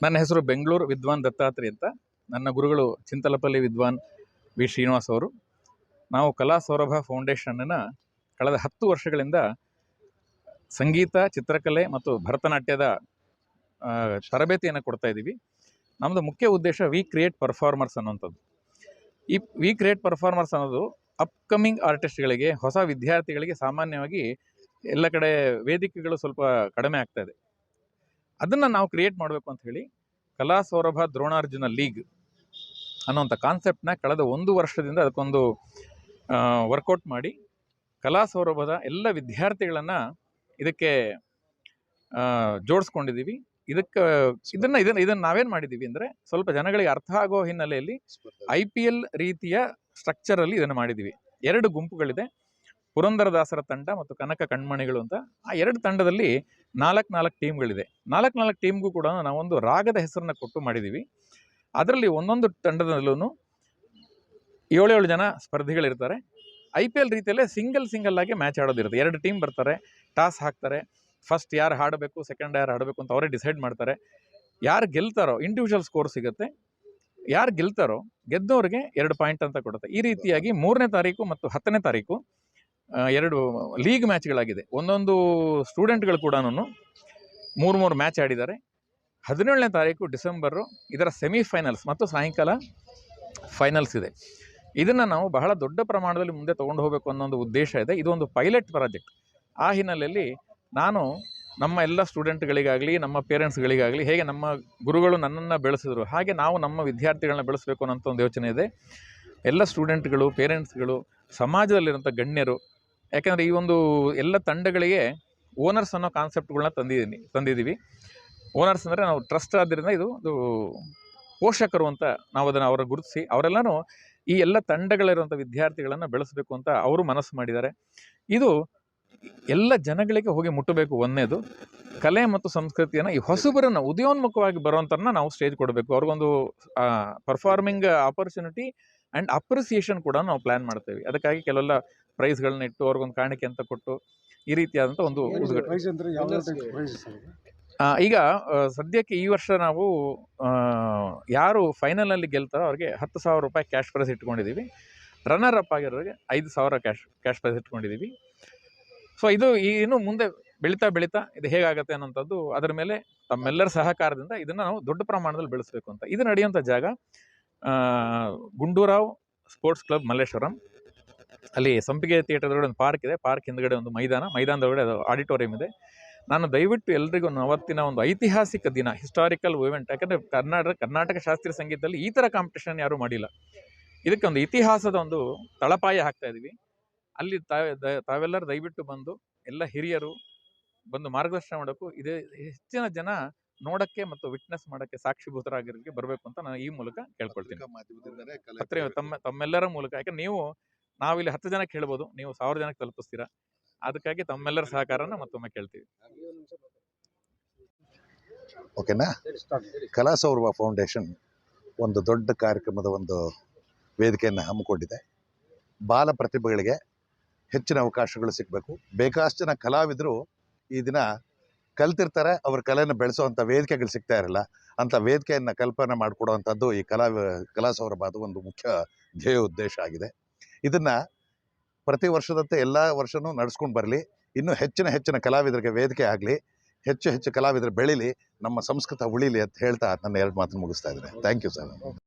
ನನ್ನ ಹೆಸರು ಬೆಂಗಳೂರು ವಿದ್ವಾನ್ ದತ್ತಾತ್ರಿ ಅಂತ. ನನ್ನ ಗುರುಗಳು ಚಿಂತಲಪಲ್ಲಿ ವಿದ್ವಾನ್ ವಿ. ಶ್ರೀನಿವಾಸ್ ಅವರು. ನಾವು ಕಲಾ ಸೌರಭ ಫೌಂಡೇಶನ್ನ ಕಳೆದ ಹತ್ತು ವರ್ಷಗಳಿಂದ ಸಂಗೀತ, ಚಿತ್ರಕಲೆ ಮತ್ತು ಭರತನಾಟ್ಯದ ತರಬೇತಿಯನ್ನು ಕೊಡ್ತಾ ಇದ್ದೀವಿ. ನಮ್ಮದು ಮುಖ್ಯ ಉದ್ದೇಶ ವಿ ಕ್ರಿಯೇಟ್ ಪರ್ಫಾರ್ಮರ್ಸ್ ಅನ್ನೋಂಥದ್ದು ಈ ವಿ ಕ್ರಿಯೇಟ್ ಪರ್ಫಾರ್ಮರ್ಸ್ ಅನ್ನೋದು ಅಪ್ಕಮಿಂಗ್ ಆರ್ಟಿಸ್ಟ್ಗಳಿಗೆ, ಹೊಸ ವಿದ್ಯಾರ್ಥಿಗಳಿಗೆ ಸಾಮಾನ್ಯವಾಗಿ ಎಲ್ಲ ಕಡೆ ವೇದಿಕೆಗಳು ಸ್ವಲ್ಪ ಕಡಿಮೆ ಆಗ್ತಾ ಇದೆ. ಅದನ್ನು ನಾವು ಕ್ರಿಯೇಟ್ ಮಾಡಬೇಕು ಅಂತ ಹೇಳಿ ಕಲಾ ಸೌರಭ ದ್ರೋಣಾರ್ಜುನ ಲೀಗ್ ಅನ್ನೋಂಥ ಕಾನ್ಸೆಪ್ಟ್ನ ಕಳೆದ ಒಂದು ವರ್ಷದಿಂದ ಅದಕ್ಕೊಂದು ವರ್ಕೌಟ್ ಮಾಡಿ ಕಲಾ ಸೌರಭದ ಎಲ್ಲ ವಿದ್ಯಾರ್ಥಿಗಳನ್ನು ಇದಕ್ಕೆ ಜೋಡಿಸ್ಕೊಂಡಿದ್ದೀವಿ. ಇದಕ್ಕೆ ಇದನ್ನು ಇದನ್ನು ಇದನ್ನು ನಾವೇನು ಮಾಡಿದ್ದೀವಿ ಅಂದರೆ ಸ್ವಲ್ಪ ಜನಗಳಿಗೆ ಅರ್ಥ ಆಗೋ ಹಿನ್ನೆಲೆಯಲ್ಲಿ ಐ ಪಿ ಎಲ್ ರೀತಿಯ ಸ್ಟ್ರಕ್ಚರಲ್ಲಿ ಇದನ್ನು ಮಾಡಿದ್ದೀವಿ. ಎರಡು ಗುಂಪುಗಳಿದೆ. ಪುರಂದರದಾಸರ ತಂಡ ಮತ್ತು ಕನಕ ಕಣ್ಮಣಿಗಳು ಅಂತ ಆ ಎರಡು ತಂಡದಲ್ಲಿ ನಾಲ್ಕು ನಾಲ್ಕು ಟೀಮ್ಗಳಿದೆ. ನಾಲ್ಕು ನಾಲ್ಕು ಟೀಮ್ಗೂ ಕೂಡ ನಾವೊಂದು ರಾಗದ ಹೆಸರನ್ನ ಕೊಟ್ಟು ಮಾಡಿದ್ದೀವಿ ಅದರಲ್ಲಿ ಒಂದೊಂದು ತಂಡದಲ್ಲೂ ಏಳೇಳು ಜನ ಸ್ಪರ್ಧಿಗಳಿರ್ತಾರೆ. ಐ ಪಿ ಎಲ್ ರೀತಿಯಲ್ಲೇ ಸಿಂಗಲ್ ಸಿಂಗಲ್ ಆಗಿ ಮ್ಯಾಚ್ ಆಡೋದಿರುತ್ತೆ. ಎರಡು ಟೀಮ್ ಬರ್ತಾರೆ, ಟಾಸ್ ಹಾಕ್ತಾರೆ. ಫಸ್ಟ್ ಯಾರು ಹಾಡಬೇಕು, ಸೆಕೆಂಡ್ ಯಾರು ಹಾಡಬೇಕು ಅಂತ ಅವರೇ ಡಿಸೈಡ್ ಮಾಡ್ತಾರೆ. ಯಾರು ಗೆಲ್ತಾರೋ ಇಂಡಿವಿಜುವಲ್ ಸ್ಕೋರ್ ಸಿಗುತ್ತೆ. ಯಾರು ಗೆಲ್ತಾರೋ ಗೆದ್ದವ್ರಿಗೆ ಎರಡು ಪಾಯಿಂಟ್ ಅಂತ ಕೊಡುತ್ತೆ. ಈ ರೀತಿಯಾಗಿ ಮೂರನೇ ತಾರೀಕು ಮತ್ತು ಹತ್ತನೇ ತಾರೀಕು ಎರಡು ಲೀಗ್ ಮ್ಯಾಚ್ಗಳಾಗಿದೆ. ಒಂದೊಂದು ಸ್ಟೂಡೆಂಟ್ಗಳು ಕೂಡ ಮೂರು ಮೂರು ಮ್ಯಾಚ್ ಆಡಿದ್ದಾರೆ. ಹದಿನೇಳನೇ ತಾರೀಕು ಡಿಸೆಂಬರು ಇದರ ಸೆಮಿಫೈನಲ್ಸ್ ಮತ್ತು ಸಾಯಂಕಾಲ ಫೈನಲ್ಸ್ ಇದೆ. ಇದನ್ನು ನಾವು ಬಹಳ ದೊಡ್ಡ ಪ್ರಮಾಣದಲ್ಲಿ ಮುಂದೆ ತೊಗೊಂಡು ಹೋಗಬೇಕು ಅನ್ನೋ ಒಂದು ಉದ್ದೇಶ ಇದೆ. ಇದೊಂದು ಪೈಲಟ್ ಪ್ರಾಜೆಕ್ಟ್. ಆ ಹಿನ್ನೆಲೆಯಲ್ಲಿ ನಾನು ನಮ್ಮ ಎಲ್ಲ ಸ್ಟೂಡೆಂಟ್ಗಳಿಗಾಗಲಿ, ನಮ್ಮ ಪೇರೆಂಟ್ಸ್ಗಳಿಗಾಗಲಿ, ಹೇಗೆ ನಮ್ಮ ಗುರುಗಳು ನನ್ನನ್ನು ಬೆಳೆಸಿದ್ರು, ಹಾಗೆ ನಾವು ನಮ್ಮ ವಿದ್ಯಾರ್ಥಿಗಳನ್ನ ಬೆಳೆಸಬೇಕು ಅನ್ನೋಂಥ ಒಂದು ಯೋಚನೆ ಇದೆ. ಎಲ್ಲ ಸ್ಟೂಡೆಂಟ್ಗಳು, ಪೇರೆಂಟ್ಸ್ಗಳು, ಸಮಾಜದಲ್ಲಿರುವಂಥ ಗಣ್ಯರು ಯಾಕೆಂದರೆ ಈ ಒಂದು ಎಲ್ಲ ತಂಡಗಳಿಗೆ ಓನರ್ಸ್ ಅನ್ನೋ ಕಾನ್ಸೆಪ್ಟ್ಗಳನ್ನ ತಂದಿದ್ದೀನಿ ತಂದಿದ್ದೀವಿ ಓನರ್ಸ್ ಅಂದರೆ ನಾವು ಟ್ರಸ್ಟ್ ಆದ್ದರಿಂದ ಇದು ಒಂದು ಪೋಷಕರು ಅಂತ ನಾವು ಅದನ್ನು ಅವರ ಗುರುತಿಸಿ, ಅವರೆಲ್ಲನೂ ಈ ಎಲ್ಲ ತಂಡಗಳಿರುವಂಥ ವಿದ್ಯಾರ್ಥಿಗಳನ್ನು ಬೆಳೆಸಬೇಕು ಅಂತ ಅವರು ಮನಸ್ಸು ಮಾಡಿದ್ದಾರೆ. ಇದು ಎಲ್ಲ ಜನಗಳಿಗೆ ಹೋಗಿ ಮುಟ್ಟಬೇಕು ಒಂದನೇದು ಕಲೆ ಮತ್ತು ಸಂಸ್ಕೃತಿಯನ್ನು ಈ ಹೊಸಬರನ್ನು ಉದಯೋನ್ಮುಖವಾಗಿ ಬರುವಂಥನ್ನ ನಾವು ಸ್ಟೇಜ್ ಕೊಡಬೇಕು. ಅವ್ರಿಗೊಂದು ಪರ್ಫಾರ್ಮಿಂಗ್ ಆಪರ್ಚುನಿಟಿ ಆ್ಯಂಡ್ ಅಪ್ರಿಸಿಯೇಷನ್ ಕೂಡ ನಾವು ಪ್ಲ್ಯಾನ್ ಮಾಡ್ತೇವೆ. ಅದಕ್ಕಾಗಿ ಕೆಲವೆಲ್ಲ ಪ್ರೈಸ್ಗಳನ್ನ ಇಟ್ಟು ಅವ್ರಿಗೊಂದು ಕಾಣಿಕೆ ಅಂತ ಕೊಟ್ಟು ಈ ರೀತಿಯಾದಂಥ ಒಂದು ಈಗ ಸದ್ಯಕ್ಕೆ ಈ ವರ್ಷ ನಾವು ಯಾರು ಫೈನಲಲ್ಲಿ ಗೆಲ್ತಾರೋ ಅವ್ರಿಗೆ ಹತ್ತು ಸಾವಿರ ರೂಪಾಯಿ ಕ್ಯಾಶ್ ಪ್ರೈಸ್ ಇಟ್ಕೊಂಡಿದ್ದೀವಿ ರನ್ನರ್ ಅಪ್ ಆಗಿರೋರಿಗೆ ಐದು ಸಾವಿರ ಕ್ಯಾಶ್ ಕ್ಯಾಶ್ ಪ್ರೈಸ್ ಇಟ್ಕೊಂಡಿದ್ದೀವಿ ಸೊ ಇದು ಇನ್ನೂ ಮುಂದೆ ಬೆಳೀತಾ ಬೆಳೀತಾ ಇದು ಹೇಗಾಗುತ್ತೆ ಅನ್ನೋಂಥದ್ದು ಅದರ ಮೇಲೆ ತಮ್ಮೆಲ್ಲರ ಸಹಕಾರದಿಂದ ಇದನ್ನು ನಾವು ದೊಡ್ಡ ಪ್ರಮಾಣದಲ್ಲಿ ಬೆಳೆಸಬೇಕು ಅಂತ. ಇದು ನಡೆಯುವಂಥ ಜಾಗ ಗುಂಡೂರಾವ್ ಸ್ಪೋರ್ಟ್ಸ್ ಕ್ಲಬ್ ಮಲ್ಲೇಶ್ವರಂ. ಅಲ್ಲಿ ಸಂಪಿಗೆ ಥಿಯೇಟರ್ ಒಂದು ಪಾರ್ಕ್ ಇದೆ. ಪಾರ್ಕ್ ಹಿಂದ್ಗಡೆ ಒಂದು ಮೈದಾನ. ಮೈದಾನದೊಳಗಡೆ ಅದು ಆಡಿಟೋರಿಯಂ ಇದೆ. ನಾನು ದಯವಿಟ್ಟು ಎಲ್ರಿಗೂ ಅವತ್ತಿನ ಒಂದು ಐತಿಹಾಸಿಕ ದಿನ ಹಿಸ್ಟಾರಿಕಲ್ ಇವೆಂಟ್ ಯಾಕಂದರೆ ಕರ್ನಾಟಕ ಕರ್ನಾಟಕ ಶಾಸ್ತ್ರೀಯ ಸಂಗೀತದಲ್ಲಿ ಈ ಥರ ಕಾಂಪಿಟೇಷನ್ ಯಾರೂ ಮಾಡಿಲ್ಲ. ಇದಕ್ಕೆ ಒಂದು ಇತಿಹಾಸದ ಒಂದು ತಳಪಾಯ ಹಾಕ್ತಾ ಇದ್ದೀವಿ ಅಲ್ಲಿ ತಾವೆ ತಾವೆಲ್ಲರೂ ದಯವಿಟ್ಟು ಬಂದು ಎಲ್ಲ ಹಿರಿಯರು ಬಂದು ಮಾರ್ಗದರ್ಶನ ಮಾಡೋಕ್ಕೂ ಇದೇ ಹೆಚ್ಚಿನ ಜನ ನೋಡಕ್ಕೆ ಮತ್ತು ವಿಟ್ನೆಸ್ ಮಾಡಕ್ಕೆ ಸಾಕ್ಷಿಭೂತರಾಗಿರೋಕ್ಕೆ ಬರಬೇಕು ಅಂತ ನಾನು ಈ ಮೂಲಕ ಕೇಳ್ಕೊಳ್ತೀನಿ. ತಮ್ಮೆಲ್ಲರ ಮೂಲಕ. ಯಾಕಂದ್ರೆ ನೀವು ನಾವಿಲ್ಲಿ ಹತ್ತು ಜನಕ್ಕೆ ಹೇಳ್ಬೋದು ನೀವು ಸಾವಿರ ಜನಕ್ಕೆ ತಲುಪಿಸ್ತೀರಾ? ಅದಕ್ಕಾಗಿ ತಮ್ಮೆಲ್ಲರ ಸಹಕಾರನ ಮತ್ತೊಮ್ಮೆ ಕೇಳ್ತೀವಿ. ಓಕೆನಾ? ಕಲಾ ಸೌರಭ ಫೌಂಡೇಶನ್ ಒಂದು ದೊಡ್ಡ ಕಾರ್ಯಕ್ರಮದ ಒಂದು ವೇದಿಕೆಯನ್ನು ಹಮ್ಮಿಕೊಂಡಿದೆ. ಬಾಲ ಪ್ರತಿಭೆಗಳಿಗೆ ಹೆಚ್ಚಿನ ಅವಕಾಶಗಳು ಸಿಗಬೇಕು. ಬೇಕಾಷ್ಟು ಜನ ಕಲಾವಿದರು ಈ ದಿನ ಕಲ್ತಿರ್ತಾರೆ ಅವ್ರ ಕಲೆಯನ್ನು ಬೆಳೆಸುವಂಥ ವೇದಿಕೆಗಳು ಸಿಗ್ತಾ ಇರಲ್ಲ. ಅಂಥ ವೇದಿಕೆಯನ್ನು ಕಲ್ಪನೆ ಮಾಡಿಕೊಡುವಂಥದ್ದು ಈ ಕಲಾ ಕಲಾ ಅದು ಒಂದು ಮುಖ್ಯ ಧ್ಯೇಯ ಉದ್ದೇಶ ಆಗಿದೆ. ಇದನ್ನು ಪ್ರತಿ ವರ್ಷದಂತೆ ಎಲ್ಲ ವರ್ಷನೂ ನಡೆಸ್ಕೊಂಡು ಬರಲಿ. ಇನ್ನೂ ಹೆಚ್ಚಿನ ಹೆಚ್ಚಿನ ಕಲಾವಿದರಿಗೆ ವೇದಿಕೆ ಆಗಲಿ, ಹೆಚ್ಚು ಹೆಚ್ಚು ಕಲಾವಿದರು ಬೆಳೀಲಿ, ನಮ್ಮ ಸಂಸ್ಕೃತ ಉಳಿಲಿ ಅಂತ ಹೇಳ್ತಾ ನನ್ನ ಎರಡು ಮಾತನ್ನು ಮುಗಿಸ್ತಾ ಇದ್ದೇನೆ. Thank you sir